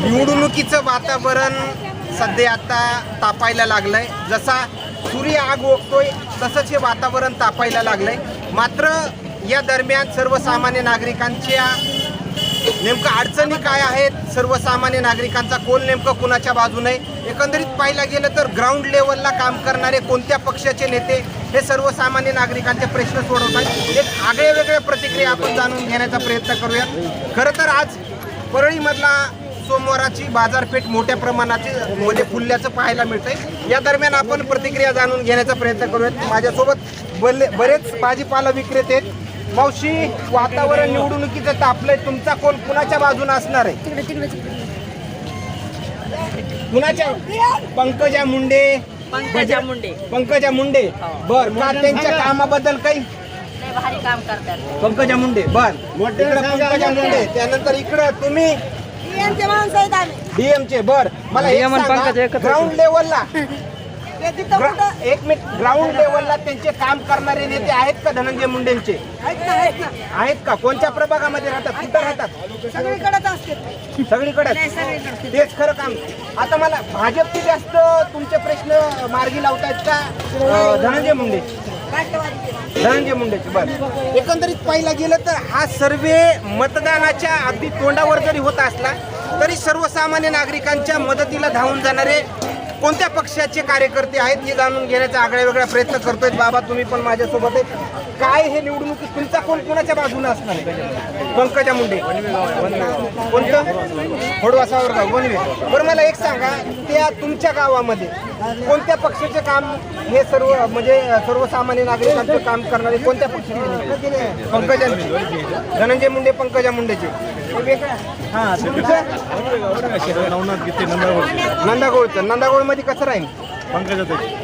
निवडणुकीचं वातावरण सध्या आता तापायला लागलंय. जसा सूर्य आग ओकतोय तसंच हे वातावरण तापायला लागलंय. मात्र या दरम्यान सर्वसामान्य नागरिकांच्या नेमकं अडचणी काय आहेत? सर्वसामान्य नागरिकांचा कोल नेमकं कुणाच्या बाजूने? एकंदरीत पाहायला गेलं तर ग्राउंड लेवलला काम करणारे कोणत्या पक्षाचे नेते? हे सर्वसामान्य नागरिकांचे प्रश्न सोडवतात. एक आगळे वेगळ्या प्रतिक्रिया आपण जाणून घेण्याचा प्रयत्न करूयात. खरं तर आज परळीमधला सोमवाराची बाजारपेठ मोठ्या प्रमाणाची म्हणजे फुलल्याचं पाहायला मिळतंय. या दरम्यान आपण प्रतिक्रिया जाणून घेण्याचा प्रयत्न करूयात. माझ्यासोबत बले बरेच भाजीपाला विक्रेते आहेत. मावशी वातावरण निवडणुकीचं तापलंय. तुमचा कोण कुणाच्या बाजूने असणार आहे? कुणाच्या? पंकजा मुंडे. पंकजा मुंडे. पंकजा मुंडे. बर का त्यांच्या कामाबद्दल काही? भारी काम करतात. पंकजा मुंडे बर. इकडं पंकजा मुंडे त्यानंतर इकडं तुम्ही. डीएम चे बर. मला ग्राउंड लेवलला ग्रा- एक मिनिट ग्राउंड लेवलला त्यांचे काम करणारे नेते आहेत का धनंजय मुंडेंचे? आहेत का? कोणत्या प्रभागामध्ये राहतात? कुठं राहतात? सगळीकडे तेच खरं काम. आता मला भाजपचे जास्त तुमचे प्रश्न मार्गी लावतायत का? अं, धनंजय मुंडे. धनंजय मुंडेचे बर. एकंदरीत पाहिला गेलं तर हा सर्वे मतदानाच्या अगदी तोंडावर जरी होत असला तरी सर्वसामान्य नागरिकांच्या मदतीला धावून जाणारे कोणत्या पक्षाचे कार्यकर्ते आहेत हे जाणून घेण्याचा आगळ्या वेगळा प्रयत्न करतोय. बाबा तुम्ही पण माझ्यासोबत आहे. काय हे निवडणुकीत तुमचा कोण कोणाच्या बाजूने असणार आहे? पंकजा मुंडे. कोणतं? खोडवा सावरगाव वनवे. बरं मला एक सांगा त्या तुमच्या गावामध्ये कोणत्या पक्षाचे काम हे सर्व म्हणजे सर्वसामान्य नागरिकांचं काम करणारे कोणत्या पक्षाचे पंकजांचे. धनंजय मुंडे पंकजा मुंडेचे. हा नंदागोळचं. नंदागोळमध्ये कसं राहील?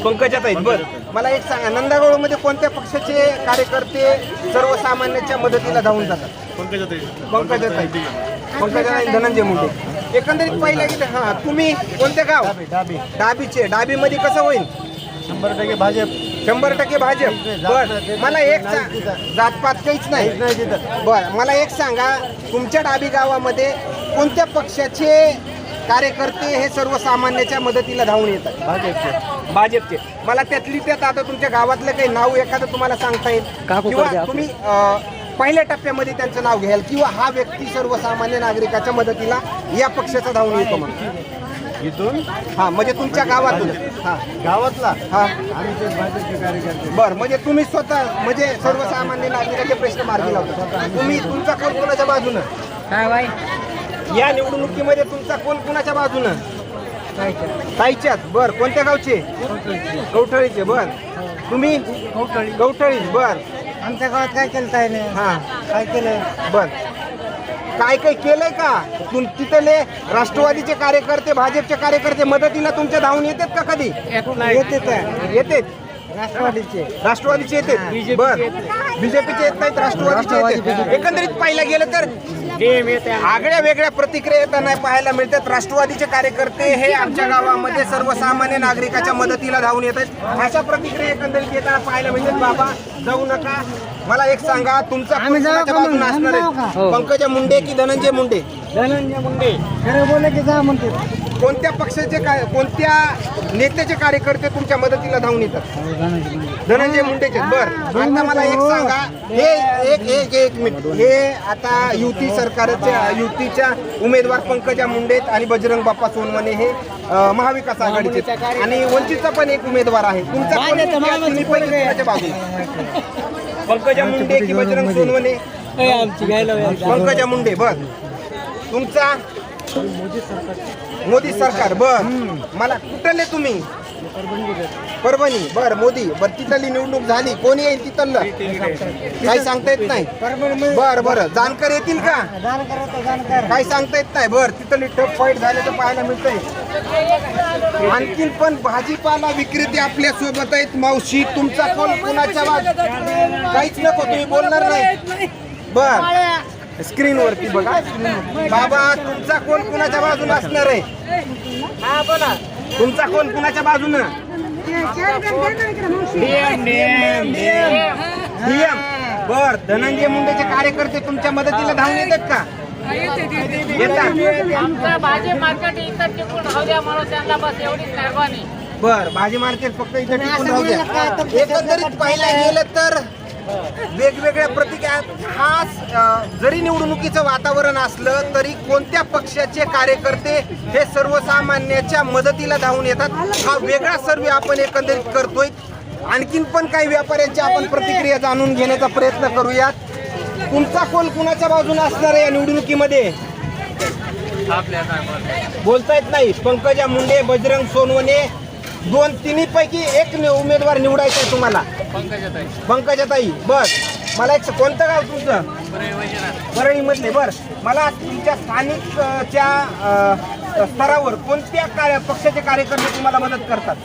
पंकजात आहेत बरं. मला एक सांगा नंदागोळमध्ये कोणत्या पक्षाचे कार्यकर्ते सर्वसामान्यांच्या मदतीला धावून जातात? पंकजात पंकजात पंकजा धनंजय मुंडे. एकंदरीत पाहिलं की हा तुम्ही कोणते गाव? डाबी डाबीचे. डाबीमध्ये कसं होईल? शंभर टक्के भाजप. शंभर टक्के भाजप. बर मला एक सांग जातपात काहीच नाही. बर मला एक सांगा तुमच्या डाबी गावामध्ये कोणत्या पक्षाचे कार्यकर्ते हे सर्वसामान्याच्या मदतीला धावून येतात? भाजपचे. भाजपचे. मला त्यातली त्यात आता तुमच्या गावातलं काही नाव एखादं तुम्हाला सांगता येईल? काकू किंवा तुम्ही अं, पहिल्या टप्प्यामध्ये त्यांचं नाव घ्याल किंवा हा व्यक्ती सर्वसामान्य नागरिकाच्या मदतीला या पक्षाचा धावून येतो म्हणून. इथून? हा म्हणजे तुमच्या गावातून. हा. गावातला? हा. आम्ही ते भाजपचे कार्यकर्ते. बर म्हणजे तुम्ही स्वतः म्हणजे सर्वसामान्य नागरिकाचे प्रश्न मार्गी लावता. तुम्ही तुमचा कोण कोणाच्या बाजूनं? काय बाई. या निवडणुकीमध्ये तुमचा कोण कोणाच्या बाजूनं? ताईच्यात. बर कोणत्या गावचे? कवठळीचे बर. तुम्ही? कवठळी बर. आमच्या गावात काय केलं ताईने हा. काय केलं? बर. काय काय केलंय का? तुम तिथले राष्ट्रवादीचे कार्यकर्ते भाजपचे कार्यकर्ते मदतीला तुमच्या धावून येतात का कधी? येते तर येते. राष्ट्रवादीचे. राष्ट्रवादीचे येते. बर. बीजेपीचे येत नाहीत राष्ट्रवादीचे येतात एकंदरीत पाहिलं गेलं तर आगळ्या वेगळ्या प्रतिक्रिया येताना पाहायला मिळतात. राष्ट्रवादीचे कार्यकर्ते हे आमच्या गावामध्ये सर्वसामान्य नागरिकाच्या मदतीला धावून येत आहेत. अशा प्रतिक्रिया एकंदरीत येताना पाहायला मिळतात. बाबा जाऊ नका. मला एक सांगा तुमचा असणार. पंकजा मुंडे की धनंजय मुंडे? धनंजय मुंडे. बोला की जा म्हणते. कोणत्या पक्षाचे काय कोणत्या नेत्याचे कार्यकर्ते तुमच्या मदतीला धावून येतात? धनंजय मुंडेचे. बर. आता मला एक सांगा. हे एक एक एक मिनिट. हे आता युती सरकारच्या युतीच्या उमेदवार पंकजा मुंडेत आणि बजरंग बाप्पा सोनवणे हे महाविकास आघाडीचे. आणि वंचितचा पण एक उमेदवार आहे. तुमचा बाजूने? पंकजा मुंडे की बजरंग सोनवणे पंकजा मुंडे बर. तुमचा? मोदी सरकार बर. मला कुठले तुम्ही? परभणी. बर मोदी. बर तिथली निवडणूक झाली. कोणी येईल तिथलं? काही सांगता येत नाही. बर बर. जानकर येतील का? काही सांगता येत नाही. बर तिथली टफ फाईट झाल्याचं पाहायला मिळतंय. आणखीन पण भाजीपाला विक्रेते आपल्यासोबत आहेत. मावशी तुमचा कोण? कुणाच्या काहीच नको तुम्ही बोलणार नाही. बर. स्क्रीन वरती बघा. बाबा तुमचा कोण कुणाच्या बाजूने असणार आहे? हा बोला. तुमचा कोण कुणाच्या बाजूनं? डीएम बर धनंजय मुंडेचे कार्यकर्ते तुमच्या मदतीला धावून येतात का? येतात आमचं भाजी मार्केट इथं टिकून राहू द्या म्हणून त्यांना बस एवढीच मेहरबानी बर भाजी मार्केट फक्त इथे टिकून राहू द्या. एकंदरीत पाहिलं गेलं तर वेगवेगळ्या प्रतिक्रिया खास जरी निवडणुकीचं वातावरण असलं तरी कोणत्या पक्षाचे कार्यकर्ते हे सर्वसामान्याच्या मदतीला धावून येतात? हा वेगळा सर्वे आपण एकंदरीत करतोय. आणखीन पण काही व्यापाऱ्यांची आपण प्रतिक्रिया जाणून घेण्याचा प्रयत्न करूयात. तुमचा कोल कुणाच्या बाजूने असणार आहे या निवडणुकीमध्ये? बोलता येत नाही. पंकजा मुंडे बजरंग सोनवणे दोन तिन्ही पैकी एक नि- उमेदवार निवडायचा आहे तुम्हाला. पंकजाताई. बर मला एक कोणतं गाव तुमचं? परळी मधले बर. मला तुमच्या स्थानिक अ, च्या अ, स्तरावर कोणत्या कार्य पक्षाचे कार्यकर्ते तुम्हाला मदत करतात?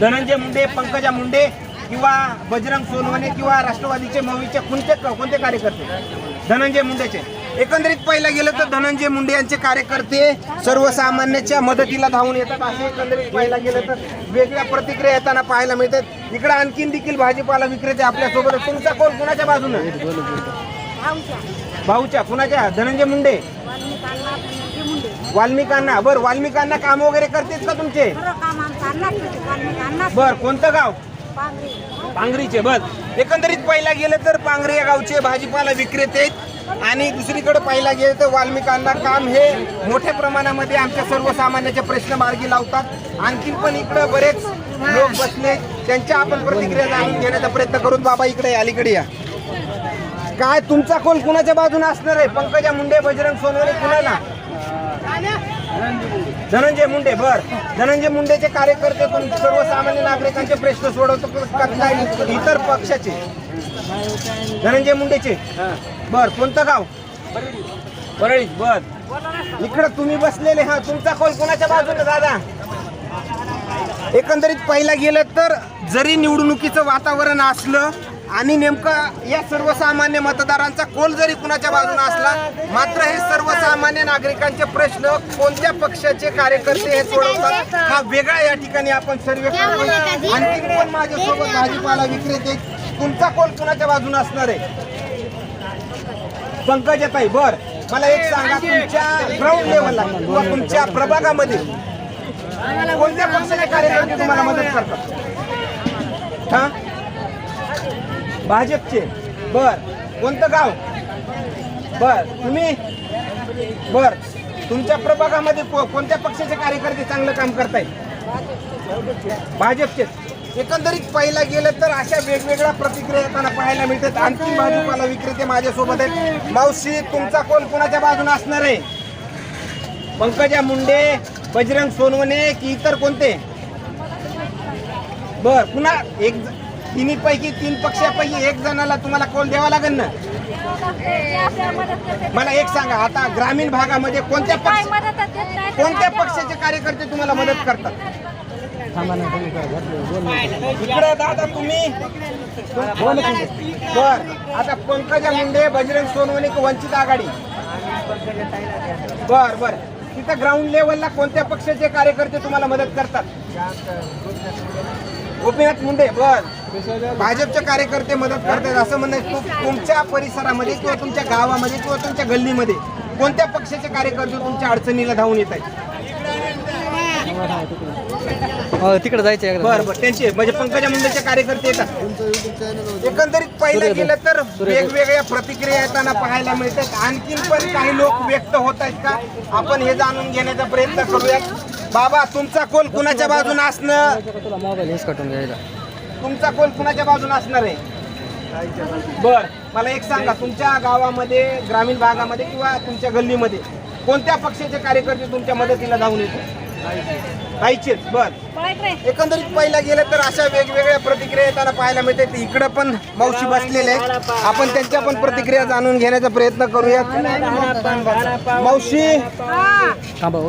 धनंजय मुंडे पंकजा मुंडे किंवा बजरंग सोनवणे किंवा राष्ट्रवादीचे मवीचे कोणते कोणते कार्यकर्ते? धनंजय मुंडेचे. एकंदरीत पाहिलं गेलं तर धनंजय मुंडे यांचे कार्यकर्ते सर्वसामान्याच्या मदतीला धावून येतात असे एकंदरीत पाहिलं गेलं तर वेगळ्या प्रतिक्रिया येताना पाहायला मिळतात. इकडे आणखीन देखील भाजीपाला विक्रेते आपल्यासोबत. तुमचा कोण? कुणाच्या बाजूने? भाऊच्या. कुणाच्या? धनंजय मुंडे? वाल्मिकांना. बर वाल्मिकांना काम वगैरे करतेत का तुमचे? बर कोणतं गाव? पांगरीचे बस. एकंदरीत पाहिला गेलं तर पांगरी या गावचे भाजीपाला विक्रेते आहेत. आणि दुसरीकडे पाहिला गेलं तर वाल्मिकांना काम हे मोठ्या प्रमाणामध्ये आमच्या सर्वसामान्याचे प्रश्न मार्गी लावतात. आणखीन पण इकडं बरेच लोक बसले. त्यांच्या आपण प्रतिक्रिया जाणून घेण्याचा प्रयत्न करून बाबा इकडे अलीकडे या. काय तुमचा कोल कुणाच्या बाजूने असणार आहे? पंकजा मुंडे बजरंग सोनवणे कुणाला? धनंजय मुंडे बर. धनंजय मुंडेचे कार्यकर्ते सर्वसामान्य नागरिकांचे प्रश्न सोडवतो काय इतर पक्षाचे. धनंजय मुंडेचे. बर कोणतं गाव? परळी. बर. इकडं तुम्ही बसलेले हा तुमचा कोल कोणाच्या बाजूने दादा? एकंदरीत पाहिला गेलं तर जरी निवडणुकीचं वातावरण असलं आणि नेमकं या सर्वसामान्य मतदारांचा कोल जरी कुणाच्या बाजूने असला मात्र हे सर्वसामान्य नागरिकांचे प्रश्न कोणत्या पक्षाचे कार्यकर्ते हे सोडवतात हा वेगळा या ठिकाणी आपण सर्वे करतोय. आणखी पण माझ्यासोबत भाजीपाला विक्रेते तुमचा कोल कुणाच्या बाजूने असणार आहे? पंकजाताई बर. मला एक सांगा तुमच्या ग्राउंड लेवलला किंवा तुमच्या प्रभागामध्ये कोणत्या पक्षाचे कार्यकर्ते तुम्हाला मदत करतात? हा? भाजपचे. बर. कोणतं गाव? बर. तुम्ही? बर. तुमच्या प्रभागामध्ये को- कोणत्या पक्षाचे कार्यकर्ते चांगलं काम करताय भाजपचे एकंदरीत पाहिला गेलं तर अशा वेगवेगळ्या प्रतिक्रिया येताना पाहायला मिळतात. आणखी भाजीपाला विक्रेते माझ्यासोबत आहेत. मावशी तुमचा कोण कोणाच्या बाजूने असणार आहे? पंकजा मुंडे बजरंग सोनवणे की इतर कोणते? बर. पुन्हा एक तिन्ही पैकी तीन पक्षापैकी एक जणाला तुम्हाला कॉल द्यावा लागेल ना? मला एक सांगा आता ग्रामीण भागामध्ये कोणत्या पक्ष कोणत्या पक्षाचे कार्यकर्ते तुम्हाला मदत करतात? इकडे दादा तुम्ही. बर आता पंकजा मुंडे बजरंग सोनवणे की वंचित आघाडी? बर बर. तिथं ग्राउंड लेवलला कोणत्या पक्षाचे कार्यकर्ते तुम्हाला मदत करतात? गोपीनाथ मुंडे बर. भाजपचे कार्यकर्ते मदत करतात असं म्हणणं तुमच्या परिसरामध्ये किंवा तुमच्या गावामध्ये किंवा तुमच्या गल्लीमध्ये कोणत्या पक्षाचे कार्यकर्ते तुमच्या अडचणीला धावून येत आहेत? हो तिकडे जायचं बर बर. त्यांचे म्हणजे पंकजा मुंडेचे कार्यकर्ते येतात. एकंदरीत पाहिलं गेलं तर वेगवेगळ्या प्रतिक्रिया येताना पाहायला मिळतात. आणखीन पण काही लोक व्यक्त होत आहेत का? आपण हे जाणून घेण्याचा प्रयत्न करूयात. बाबा तुमचा कोल कुणाच्या बाजूने असणं? मोबाईल हेच घ्यायला. तुमचा कोल कुणाच्या बाजूने असणार आहे? बर मला एक सांगा तुमच्या गावामध्ये ग्रामीण भागामध्ये किंवा तुमच्या गल्लीमध्ये कोणत्या पक्षाचे कार्यकर्ते तुमच्या मदतीला धावून येतात काहीचेच बर एकंदरीत पाहिला गेलं तर अशा वेगवेगळ्या प्रतिक्रिया येताना पाहायला मिळते. इकडं पण मावशी बसलेले आपण त्यांच्या पण प्रतिक्रिया जाणून घेण्याचा प्रयत्न करूयात. मावशी.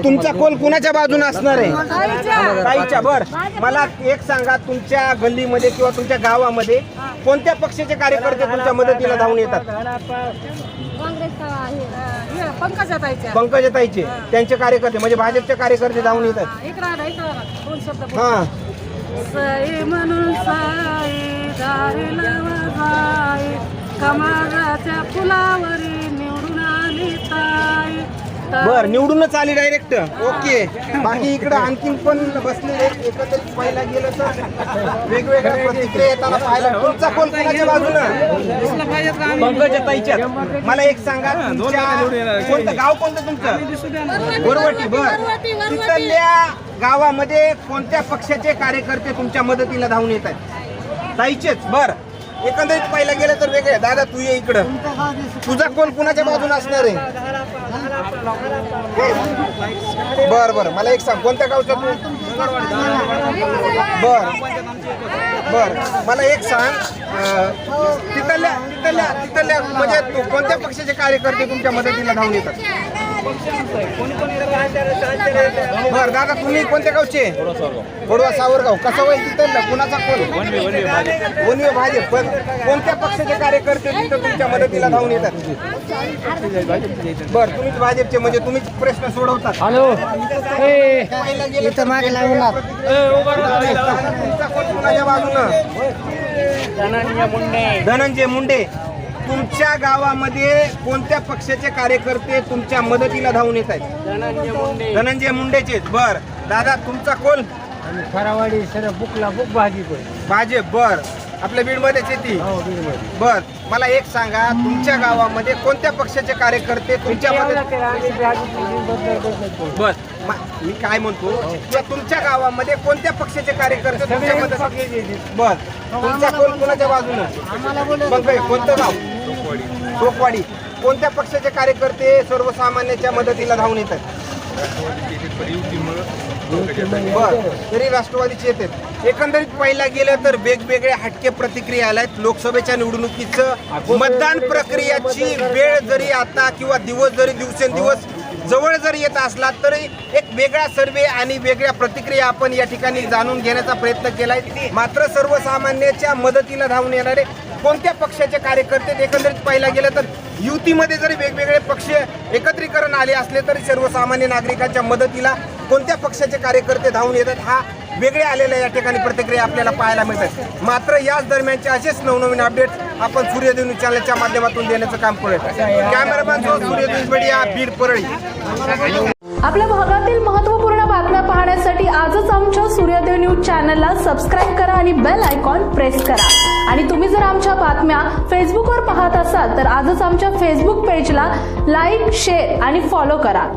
तुमचा कोल कुणाच्या बाजूने असणार आहे? ताईच्या बर. मला एक सांगा तुमच्या गल्लीमध्ये किंवा तुमच्या गावामध्ये कोणत्या पक्षाचे कार्यकर्ते तुमच्या मदतीला धावून येतात? पंकजाताईच्या. पंकजताईचे. त्यांचे कार्यकर्ते म्हणजे भाजपचे कार्यकर्ते धावून येतात. इकडं इकडं दोन शब्द हा. सई म्हणून साई दारी लावा जाई कमालाच्या फुलावरी आली बर निवडूनच आली डायरेक्ट ओके. बाकी इकडे आणखीन पण बसलेले एकत्रित पाहायला गेलं तर वेगवेगळ्या प्रतिक्रिया येताना पाहायला तुमचा कोण कोणाच्या ताईच्यात. मला एक सांगा तुमच्या कोणतं गाव कोणतं तुमचं? गोरवटी बर. तिथल्या गावामध्ये कोणत्या पक्षाचे कार्यकर्ते तुमच्या मदतीला धावून येत आहेत? ताईचेच बर. एकंदरीत पाहिलं गेलं तर वेगळे दादा तू ये इकडं. तुझा कोण कुणाच्या बाजून असणार आहे? बर बर. मला एक सांग कोणत्या गावचा तू? बर. बर. मला एक सांग तिथल्या तिथल्या तिथल्या म्हणजे तू कोणत्या पक्षाचे कार्यकर्ते तुमच्या मदतीला धावून येतात? बर दादा तुम्ही कोणत्या गावचे? बोडवा सावरगाव. कसं होईल तिथं? कुणाचा कोण? वनवे भाजप पण कोणत्या पक्षाचे कार्यकर्ते तिथं तुमच्या मदतीला धावून येतात? बर तुम्हीच भाजपचे म्हणजे तुम्हीच प्रश्न सोडवतात. तर तुमचा कोण? कुणाच्या बाजूनं धनंजय मुंडे. तुमच्या गावामध्ये कोणत्या पक्षाचे कार्यकर्ते तुमच्या मदतीला धावून येत आहेत? धनंजय मुंडेचेच बर. दादा तुमचा कोण? खरावाडी सर बुकला बुक भाजी पण. भाजप. बर. आपल्या बीडमध्येच येते बर मला एक सांगा तुमच्या गावामध्ये कोणत्या पक्षाचे कार्यकर्ते तुमच्या मदत बर मा- काय म्हणतो किंवा तुमच्या गावामध्ये कोणत्या पक्षाचे कार्यकर्ते तुमच्या मदत बर तुमचा कोण कोणाच्या बाजूनं? मग कोणतं गाव? टोकवाडी. कोणत्या पक्षाचे कार्यकर्ते सर्वसामान्याच्या मदतीला धावून येतात? बर. तरी राष्ट्रवादीचे येतात. एकंदरीत पाहिला गेलं तर वेगवेगळ्या हटके प्रतिक्रिया आल्यात. लोकसभेच्या निवडणुकीचं मतदान प्रक्रियाची वेळ जरी आता किंवा दिवस जरी दिवसेंदिवस जवळ जर येत असला तरी एक वेगळा सर्वे आणि वेगळ्या प्रतिक्रिया आपण या ठिकाणी जाणून घेण्याचा प्रयत्न केलाय. मात्र सर्वसामान्याच्या मदतीला धावून येणारे कोणत्या पक्षाचे कार्यकर्ते आहेत? एकंदरीत पाहिला गेलं तर युतीमध्ये जरी वेगवेगळे पक्ष एकत्रीकरण आले असले तरी सर्वसामान्य नागरिकांच्या मदतीला कोणत्या पक्षाचे कार्यकर्ते धावून येतात हा वेगळे आलेल्या या ठिकाणी प्रतिक्रिया आपल्याला पाहायला मिळतात. मात्र याच दरम्यानचे असेच नवनवीन अपडेट आपण सूर्यदेव न्यूज चॅनलच्या माध्यमातून देण्याचं काम करूया कॅमेरामॅन सूर्यदेव मीडिया बीड परळी. आपल्या भागातील महत्त्वपूर्ण बातम्या पाहण्यासाठी आजच आमच्या सूर्यदेव न्यूज चॅनलला सबस्क्राईब करा आणि बेल आयकॉन प्रेस करा. आणि तुम्ही जर आमच्या बातम्या फेसबुकवर पाहत असाल तर आजच आमच्या फेसबुक पेजला लाईक शेअर आणि फॉलो करा.